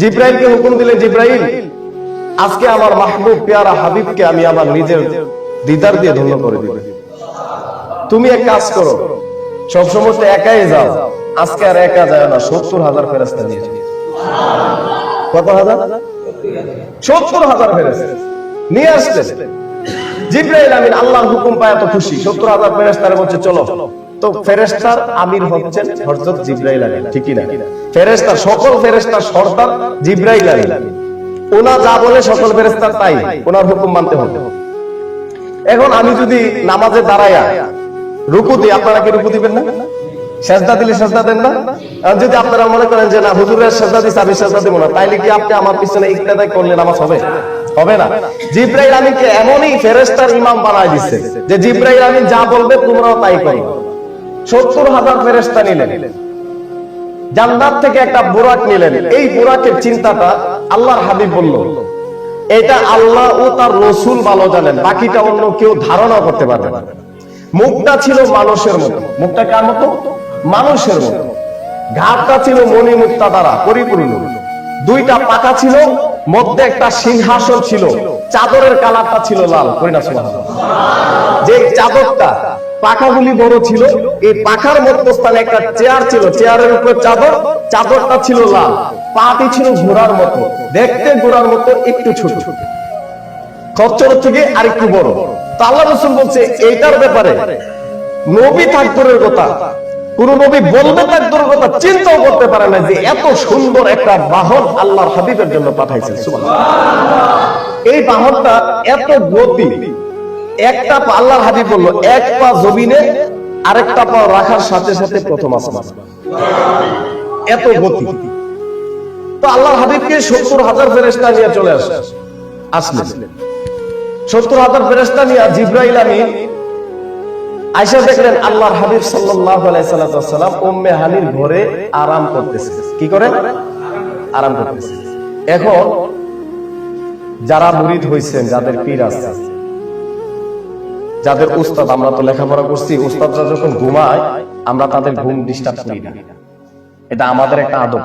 জিব্রাইলকে হুকুম দিলে জিব্রাইল, আজকে আমার মাহবুব পেয়ারা হাবিবকে আমি আমার নিজের দিদার দিয়ে ধন্য করে দিব। তুমি এক কাজ করো, সবসময় তো একাই যাও। আজকে আর একা যায় না, সত্তর হাজার ফেরস্তা নিয়ে যাও। কত হাজার? সত্তর হাজার ফেরস্তা নিয়ে আসতে জিব্রাইল আমিন আল্লাহর হুকুম পায় এত খুশি। সত্তর হাজার ফেরেস্তার বলছে চলো। তো ফেরেস্তার আমির হচ্ছেন হযরত জিব্রাইল আমিন ঠিকই না ফেরেস্তা সকল ফেরেস্তার সর্দার জিব্রাইল আমিন ওনা যা বলে সকল ফেরেস্তার তাই, ওনার হুকুম মানতে হবে। এখন আমি যদি নামাজে দাঁড়ায়া রুকু দিই, আপনারা কি রুকু দিবেন না? সেজদা দিলে সেজদা দেন না? যদি আপনারা মনে করেন যে না, হুজুরের সেজদা দিচ্ছে আমি সেজদা দেবো না, তাইলে কি আপনি আমার পিছনে ইকতেদাই করলে নামাজ হবে? হবে না। জিব্রাইল আমিনকে এমনই ফেরেস্তার ইমাম বানায় দিচ্ছে যে জিব্রাইল আমিন যা বলবে তোমরাও তাই করো। সত্তর হাজার ফেরেস্তা নিলেন। জান্নাত থেকে একটা বুরাক নিলেন। এই বুরাকের চিন্তাটা আল্লাহর হাবিব বলল, এটা আল্লাহ ও তার রসুল ভালো জানেন, বাকিটা অন্য কেউ ধারণা করতে পারবে না। মুখটা ছিল মানুষের মতো। মুখটা কার মতো? মানুষের মতো। ঘাটটা ছিল মণি মুক্তা দ্বারা পরিপূর্ণ। দুইটা পাকা ছিল, মধ্যে একটা সিংহাসন ছিল। চাদরের কালারটা ছিল লাল। যে চাদরটা পাখাগুলি বড় ছিল। এই পাখার মধ্যস্থানে একটা চেয়ার ছিল। চেয়ারের উপর চাদর। চাদরটা ছিল লাল। পাটি ছিল ঘোড়ার মতো। দেখতে ঘোড়ার মতো, একটু ছোট। খচ্চর থেকে আরেকটু বড়। তো আল্লাহ রসুল বলছে, এইটার ব্যাপারে নবী থাকতরের কথা। কোন নবী বলবে তাকদরের কথা, চিন্তাও করতে পারে না যে এত সুন্দর একটা বাহন আল্লাহর হাবিবের জন্য সুবহানাল্লাহ। এই বাহনটা এত গতি একটা পা আল্লাহর হাবিব বলল, এক পা জমিনে, আরেকটা পা রাখার সাথে সাথে প্রথম আসমান। এত গতি। তো আল্লাহর হাবিবকে সত্তর হাজার ফেরেস্তা নিয়ে চলে আসে আসলেন। সত্তর হাজার ফেরেস্তা নিয়ে জিব্রাইল আমি আয়সা দেখলেন আল্লাহর হাবিব সাল্লাম উম্মে হানির ঘরে আরাম করতেছে। কি করেন? আরাম করতেছে। এখন যারা মুরিদ হইছেন, যাদের পীর আছে যাদের উস্তাদ আমরা তো লেখাপড়া করছি, উস্তাদরা যখন ঘুমায়, আমরা তাদের ঘুম ডিস্টার্ব করি না। এটা আমাদের একটা আদব।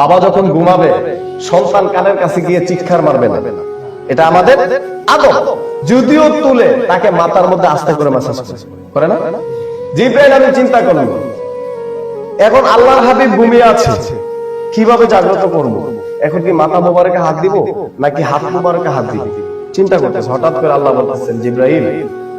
বাবা যখন ঘুমাবে, সন্তান কানের কাছে গিয়ে চিৎকার মারবে না। এটা আমাদের আদব। যদিও তুলে, তাকে মাথার মধ্যে আস্তে করে মাসাজ করে না? জিব্রাইল, আমি চিন্তা করলাম, এখন আল্লাহর হাবিব ঘুমিয়ে আছে, কীভাবে জাগ্রত করব? এখন কি মাথা মোবারকে হাত দিব, নাকি হাত মোবারকে হাত দিব? চিন্তা করতেছে, হঠাৎ করে আল্লাহ বলতেছেন জিব্রাহিম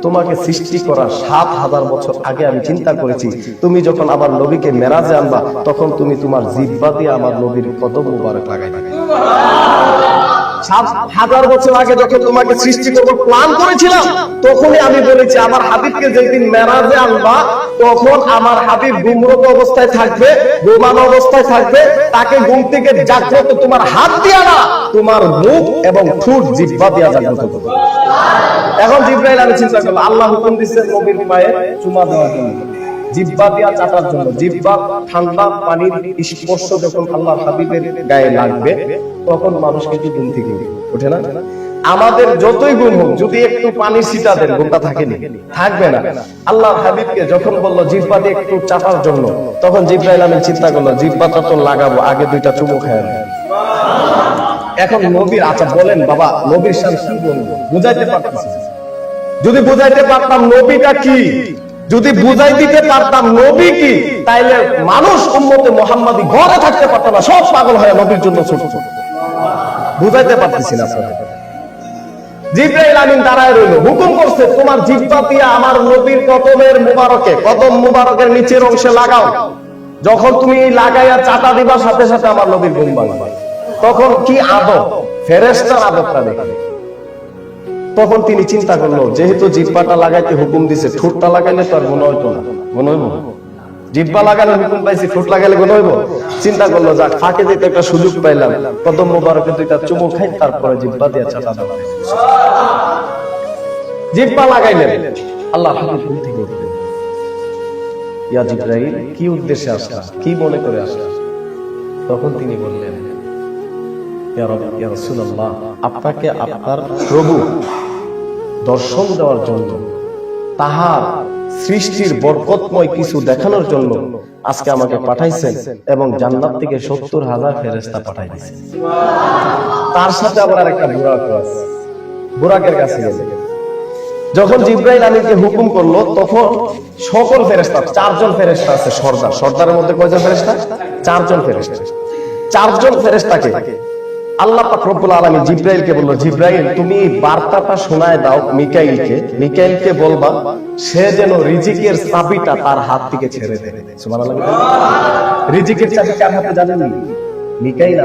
তোমাকে সৃষ্টি করা সাত হাজার বছর আগে আমি চিন্তা করেছি। তুমি যখন আমার নবীকে মেরাজে আনবা, তখন তুমি তোমার জিব্বা দিয়ে আমার নবীর কদম মুবারক লাগাই হাজার বছর আগে যখন তোমাকে সৃষ্টি করব প্ল্যান করেছিলাম, তখনই আমি বলেছি, আমার হাবিবকে যেদিন মেরাজে আনবা, তখন আমার হাবিব গুমরত অবস্থায় থাকবে ঘুমানো অবস্থায় থাকবে, তাকে থেকে জাগ্রত তোমার হাত দিয়া না, তোমার মুখ এবং জিব্বা দিয়া জাগ্রত করবে। এখন জিব্রাইল আমি চিন্তা করলাম আল্লাহ হুকুম দিচ্ছে নবীর পায়ে চুমা দেওয়ার জন্য। জিব্বা দিয়া চাটার জন্য। জিব্বা ঠান্ডা পানির স্পর্শ যখন আল্লাহ হাবিবের গায়ে লাগবে তখন মানুষ কিন্তু ঘুম থেকে ওঠে না? আমাদের যতই গুম হোক, যদি একটু পানি ছিটা দেন, ঘুমটা থাকেনি। থাকবে না। আল্লাহ হাবিবকে যখন বলল জিব্বা দিয়ে একটু চাটার জন্য, তখন জিব্রাইল আমি চিন্তা করল জিব্বাটা তো লাগাবো, আগে দুইটা চুমু খায়। এখন নবীর আচ্ছা বলেন বাবা, নবীর সাথে কি বলব? বুঝাইতে পারতেছি যদি বুঝাইতে পারতাম নবীটা কি? যদি বুঝাই দিতে পারতাম নবী কি? তাইলে মানুষ উম্মতে মোহাম্মদী ঘরে থাকতে পারত না। সব পাগল হয় নবীর জন্য ছোট ছোট। বুঝাইতে পারতেছি না জিব্রাইল আমিন দাঁড়ায় রইল। হুকুম করছে, তোমার জিব্বা দিয়ে আমার নবীর কদমের মুবারকে, কদম মুবারকের নিচের অংশে লাগাও। যখন তুমি লাগাইয়া চাটা দিবার সাথে সাথে আমার নবীর ঘুম ভাঙবে। তখন কি আদব? ফেরেস্তার আদবটা দেখবে তখন তিনি চিন্তা করল, যেহেতু জিব্বাটা লাগাইতে হুকুম দিছে, ঠোঁটটা লাগাইলে তো আর গুণ হইতো না। গুণ হইব? জিব্বা লাগালে হুকুম পাইছি, ঠোঁট লাগাইলে গুণ হইব। চিন্তা করল, যাক, ফাঁকে যেতে একটা সুযোগ পাইলাম। কদম মোবারকে দুইটা চুমু খাই, তারপরে জিব্বা দিয়ে চাটা দেওয়া জিব্বা লাগাইলেন। আল্লাহ ইয়া জিব্রাইল, কি উদ্দেশ্যে আসলা? কি মনে করে আসলা? তখন তিনি বললেন আপনাকে আপনার প্রভু দর্শন দেওয়ার জন্য তাহার সৃষ্টির বরকতময় কিছু দেখানোর জন্য আজকে আমাকে পাঠাইছেন এবং জান্নাত থেকে সত্তর হাজার ফেরেস্তা পাঠাই দিয়েছেন। তার সাথে আবার একটা বুরাক আছে। বুরাকের কাছে গেছে যখন জিব্রাইল আলীকে হুকুম করল, তখন সকল ফেরেস্তা চারজন ফেরেস্তা আছে সর্দার। সর্দারের মধ্যে কয়জন ফেরেস্তা চারজন ফেরেস্তা চারজন ফেরেস্তাকে আল্লাহ পাক রব্বুল আলামিন জিব্রাইলকে বলল, জিব্রাইল, তুমি বার্তাটা শোনায় দাও মিকাইলকে। মিকাইলকে বলবা, সে যেন রিজিকের চাবিটা তার হাত থেকে ছেড়ে দেয়। রিজিকের চাবি কার হাতে জানেন মিকাইল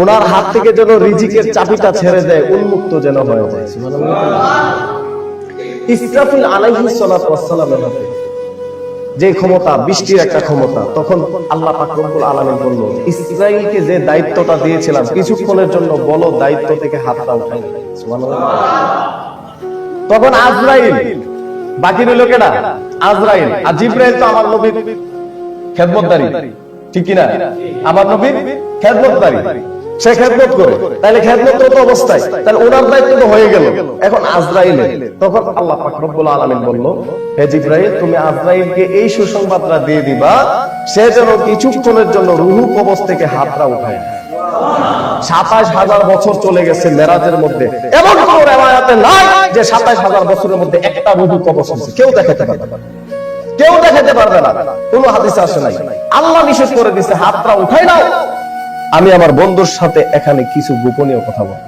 ওনার হাত থেকে যেন রিজিকের চাবিটা ছেড়ে দেয়, উন্মুক্ত যেন হয়ে যায়। ইসরাফিল আলাইহিস সালাতু ওয়াসসালামের হাতে যে ক্ষমতা, বৃষ্টির একটা ক্ষমতা, তখন আল্লাহ পাক রব্বুল আলামিন বলল, ইসরাইলকে যে দায়িত্বটা দিয়েছিলাম, কিছুক্ষণের জন্য বলো দায়িত্ব থেকে হাতটা উঠাই তখন আজরাইল, বাকি রইল কেডা? আজরাইল। আর জিব্রাইল তো আমার নবীর খেদমতদারি, ঠিক কিনা? আমার নবীর খেদমতদারি। সে খেদমত করে। তাহলে খেদমতরত অবস্থায়। তাহলে ওনার দায়িত্ব তো হয়ে গেল। এখন আজরাইলে তখন আল্লাহ পাক রব্বুল আলামিন বলল, হে জিব্রাইল, তুমি আজরাইলকে এই সুসংবাদটা দিয়ে দিবা, সে যেন কিছুক্ষণের জন্য রুহু কবজ থেকে হাতটা উঠায় সাতাশ হাজার বছর চলে গেছে মেরাজের মধ্যে। এমন কোন রেওয়ায়াতে নাই যে সাতাশ হাজার বছরের মধ্যে একটা রুহু কবজ হয়েছে। কেউ দেখাতে পারবে না। কেউ দেখাতে পারবে না। কোন হাদিসে আসে নাই। আল্লাহ নিষেধ করে দিছে হাতটা উঠাই নাও। আমি আমার বন্ধুর সাথে এখানে কিছু গোপনীয় কথা বলব।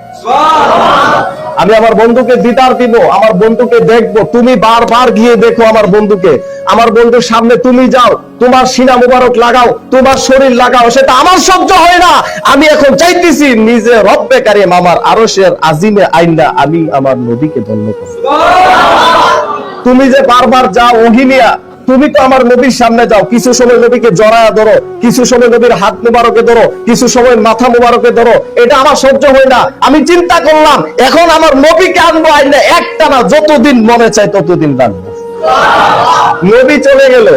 আমি আমার বন্ধুকে দিদার দিব, আমার বন্ধুকে দেখব, তুমি বারবার গিয়ে দেখো আমার বন্ধুকে। আমার বন্ধুর সামনে তুমি যাও, তোমার সিনা মুবারক লাগাও, তোমার শরীর লাগাও, সেটা আমার সহ্য হয় না। আমি এখন চাইতেছি নিজে রব্বে কারিম আমার আরশের আজিমে আইনা আমি আমার নদীকে ধন্য করব। তুমি যে বারবার যাও ওহিনিয়া তুমি তো আমার নবীর সামনে যাও। কিছু সময় নবীকে জড়ায়া ধরো, কিছু সময় নবীর হাত মুবারকে ধরো, কিছু সময় মাথা মুবারকে ধরো। এটা আমার সহ্য হয় না। আমি চিন্তা করলাম, এখন আমার নবীকে আনব আইলে একটা না, যতদিন মনে চায় ততদিন রাখব। নবী চলে গেল,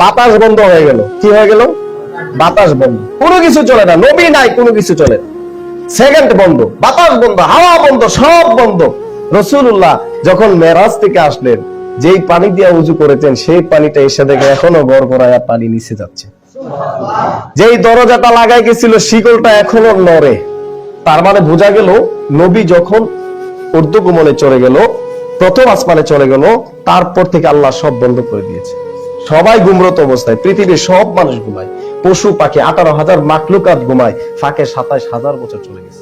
বাতাস বন্ধ হয়ে গেল। কি হয়ে গেল? বাতাস বন্ধ। কোনো কিছু চলে না। নবী নাই, কোনো কিছু চলে সেকেন্ড বন্ধ, বাতাস বন্ধ, হাওয়া বন্ধ, সব বন্ধ। রসুল্লাহ যখন মেরাজ থেকে আসলেন যেই পানি দিয়ে উজু করেছেন, সেই পানিটা এসে দেখে এখনও গড় গড়ায়া পানি নিচে যাচ্ছে। যেই দরজাটা লাগাই গেছিল শিকলটা এখনও নড়ে। তার মানে বোঝা গেল, নবী যখন ঊর্ধ্বগমনে চলে গেল, প্রথম আসমানে চলে গেল, তারপর থেকে আল্লাহ সব বন্ধ করে দিয়েছে। সবাই গুমরত অবস্থায়, পৃথিবীর সব মানুষ ঘুমায়। পশু, পাখি, আঠারো হাজার মাকলুকাত ঘুমায়। ফাঁকে সাতাইশ হাজার বছর চলে গেছে।